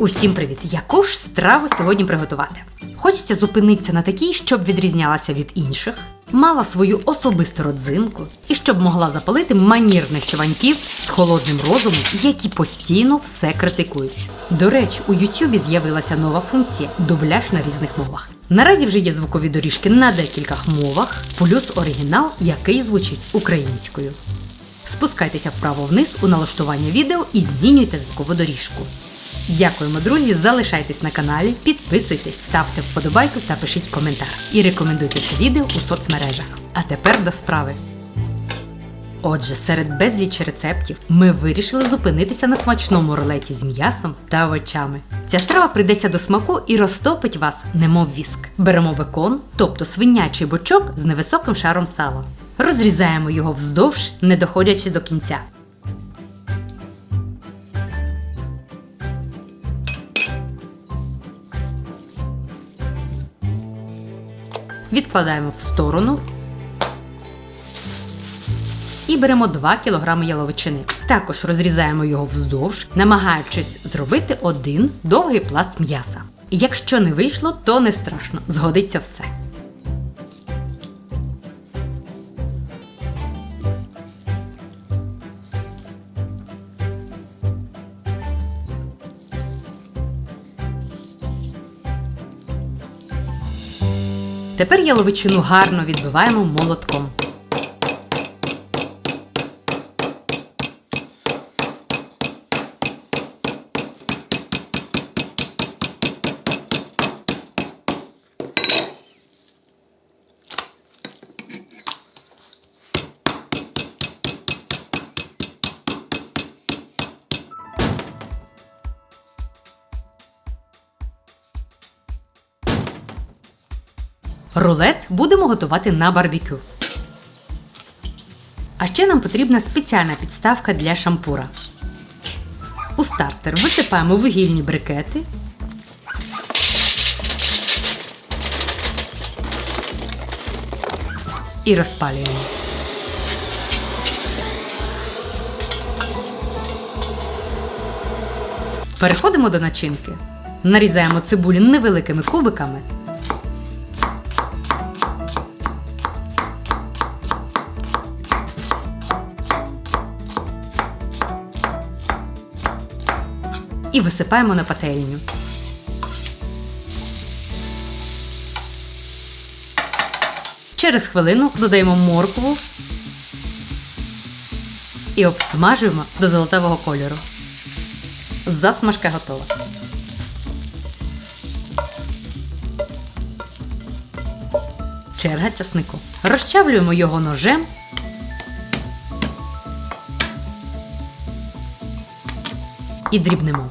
Усім привіт! Яку ж страву сьогодні приготувати? Хочеться зупинитися на такій, щоб відрізнялася від інших, мала свою особисту родзинку і щоб могла запалити манірних чуваньків з холодним розумом, які постійно все критикують. До речі, у Ютубі з'явилася нова функція дубляж на різних мовах. Наразі вже є звукові доріжки на декількох мовах, плюс оригінал, який звучить українською. Спускайтеся вправо вниз у налаштування відео і змінюйте звукову доріжку. Дякуємо, друзі! Залишайтесь на каналі, підписуйтесь, ставте вподобайку та пишіть коментар. І рекомендуйте це відео у соцмережах. А тепер до справи. Отже, серед безлічі рецептів ми вирішили зупинитися на смачному рулеті з м'ясом та овочами. Ця страва прийдеться до смаку і розтопить вас, немов віск. Беремо бекон, тобто свинячий бочок з невисоким шаром сала. Розрізаємо його вздовж, не доходячи до кінця. Відкладаємо в сторону і беремо 2 кг яловичини. Також розрізаємо його вздовж, намагаючись зробити один довгий пласт м'яса. Якщо не вийшло, то не страшно, згодиться все. Тепер яловичину гарно відбиваємо молотком. Рулет будемо готувати на барбекю. А ще нам потрібна спеціальна підставка для шампура. У стартер висипаємо вугільні брикети. І розпалюємо. Переходимо до начинки. Нарізаємо цибулю невеликими кубиками. І висипаємо на пательню. Через хвилину додаємо моркву і обсмажуємо до золотавого кольору. Засмажка готова. Черга часнику. Розчавлюємо його ножем і дрібнемо.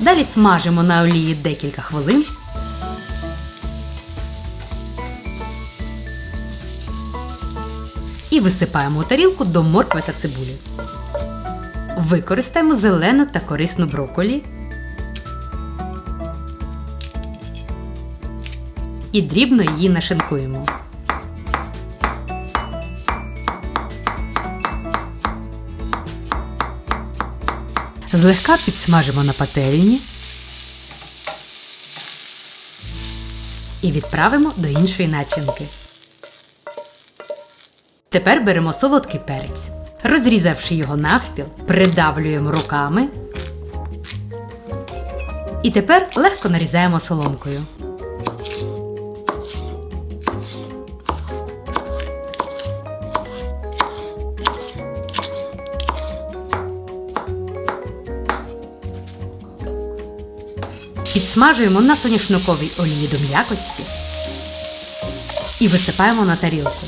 Далі смажимо на олії декілька хвилин. І висипаємо у тарілку до моркви та цибулі. Використаємо зелену та корисну броколі. І дрібно її нашинкуємо. Злегка підсмажимо на пательні і відправимо до іншої начинки. Тепер беремо солодкий перець. Розрізавши його навпіл, придавлюємо руками. І тепер легко нарізаємо соломкою. Підсмажуємо на соняшниковій олії до м'якості і висипаємо на тарілку.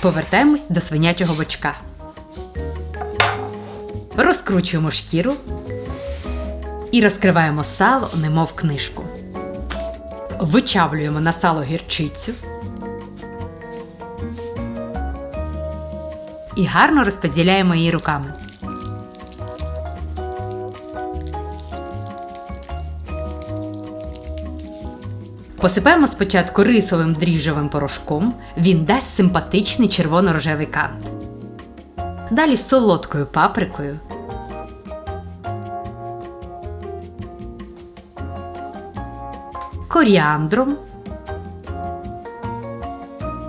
Повертаємось до свинячого бочка. Розкручуємо шкіру і розкриваємо сало, немов книжку. Вичавлюємо на сало гірчицю. І гарно розподіляємо її руками. Посипаємо спочатку рисовим дріжджовим порошком, він дасть симпатичний червоно-рожевий кант. Далі солодкою паприкою. Коріандром.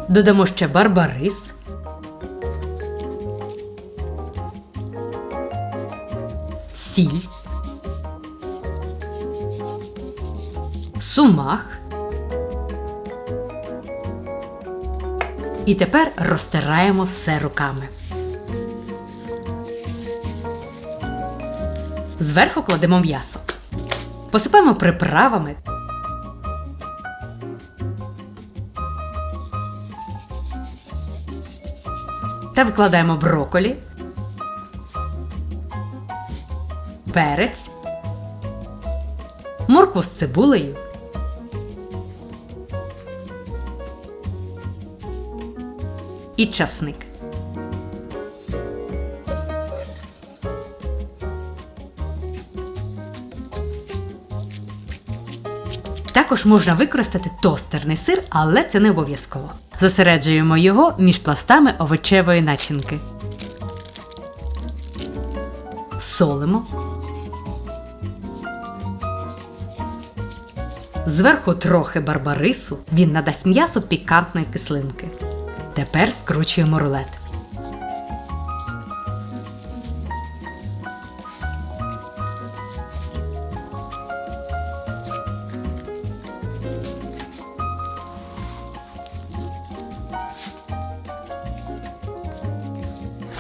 Додамо ще барбарис. Сіль. Сумах. І тепер розтираємо все руками. Зверху кладемо м'ясо. Посипаємо приправами. Та викладаємо броколі, перець, моркву з цибулею. І часник. Також можна використати тостерний сир, але це не обов'язково. Зосереджуємо його між пластами овочевої начинки. Солимо. Зверху трохи барбарису, він надасть м'ясу пікантної кислинки. Тепер скручуємо рулет.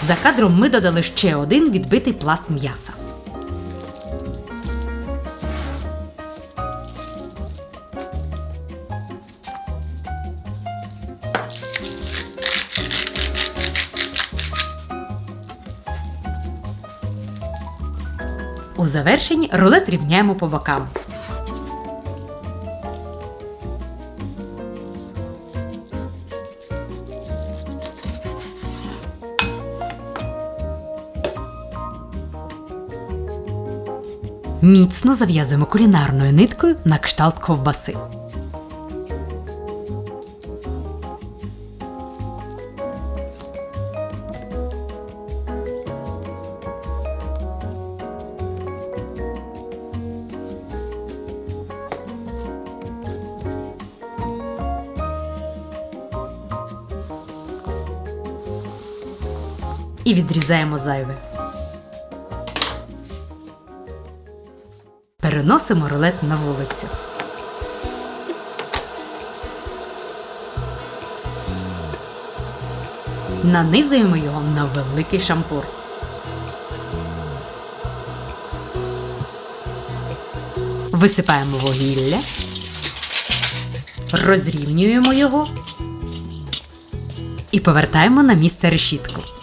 За кадром ми додали ще один відбитий пласт м'яса. Завершенні рулет рівняємо по бокам. Міцно зав'язуємо кулінарною ниткою на кшталт ковбаси. І відрізаємо зайве. Переносимо рулет на вулицю. Нанизуємо його на великий шампур. Висипаємо вугілля, розрівнюємо його і повертаємо на місце решітку.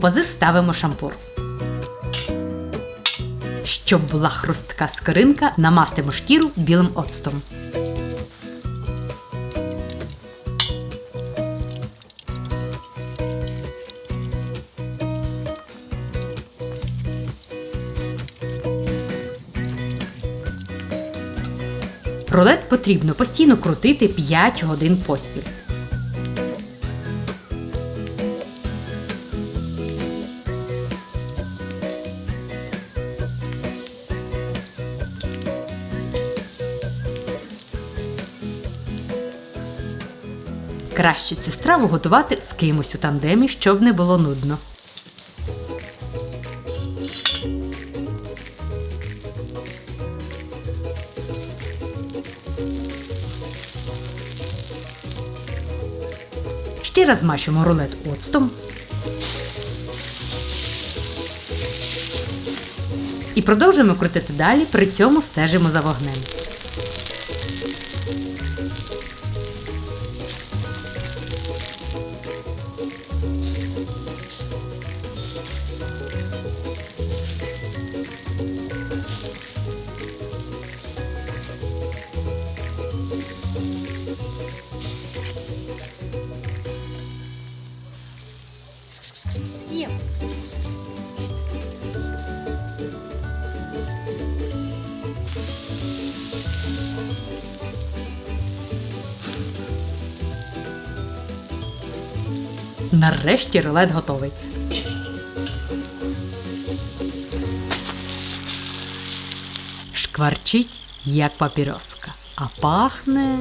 Пази ставимо шампур. Щоб була хрустка скоринка, намастимо шкіру білим оцтом. Рулет потрібно постійно крутити 5 годин поспіль. Краще цю страву готувати з кимось у тандемі, щоб не було нудно. Ще раз змащуємо рулет оцтом. І продовжуємо крутити далі, при цьому стежимо за вогнем. Нарешті рулет готовий. Шкварчить, як папіроска, а пахне.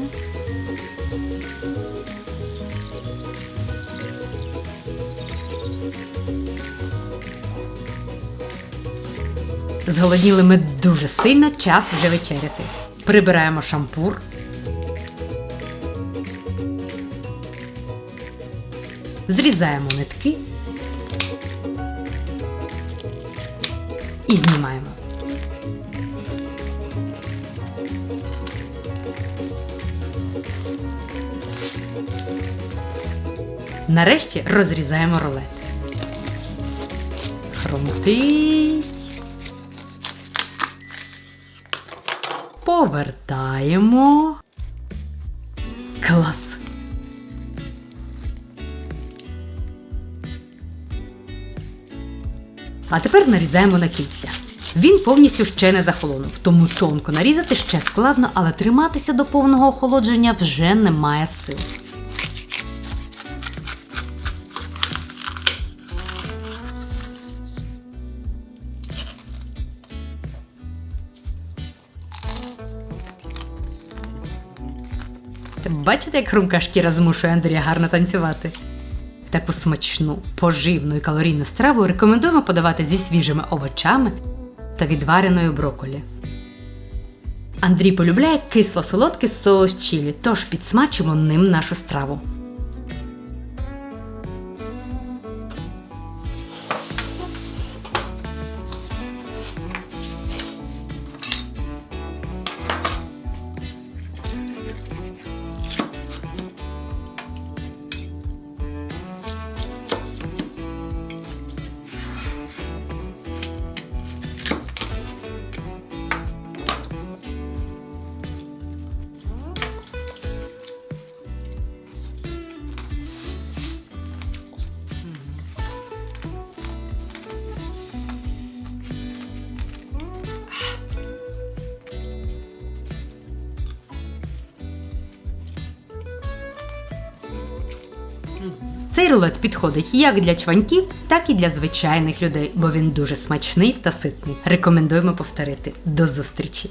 Зголодніли ми дуже сильно, час вже вечеряти. Прибираємо шампур. Зрізаємо нитки і знімаємо. Нарешті розрізаємо рулет. Хрумтить. Повертаємо. А тепер нарізаємо на кільця. Він повністю ще не захолонув, тому тонко нарізати ще складно, але триматися до повного охолодження вже немає сил. Бачите, як хрумка шкіра змушує Андрія гарно танцювати? Таку смачну, поживну і калорійну страву рекомендуємо подавати зі свіжими овочами та відвареною броколі. Андрій полюбляє кисло-солодкий соус чілі, тож підсмачимо ним нашу страву. Цей рулет підходить як для чваньків, так і для звичайних людей, бо він дуже смачний та ситний. Рекомендуємо повторити. До зустрічі!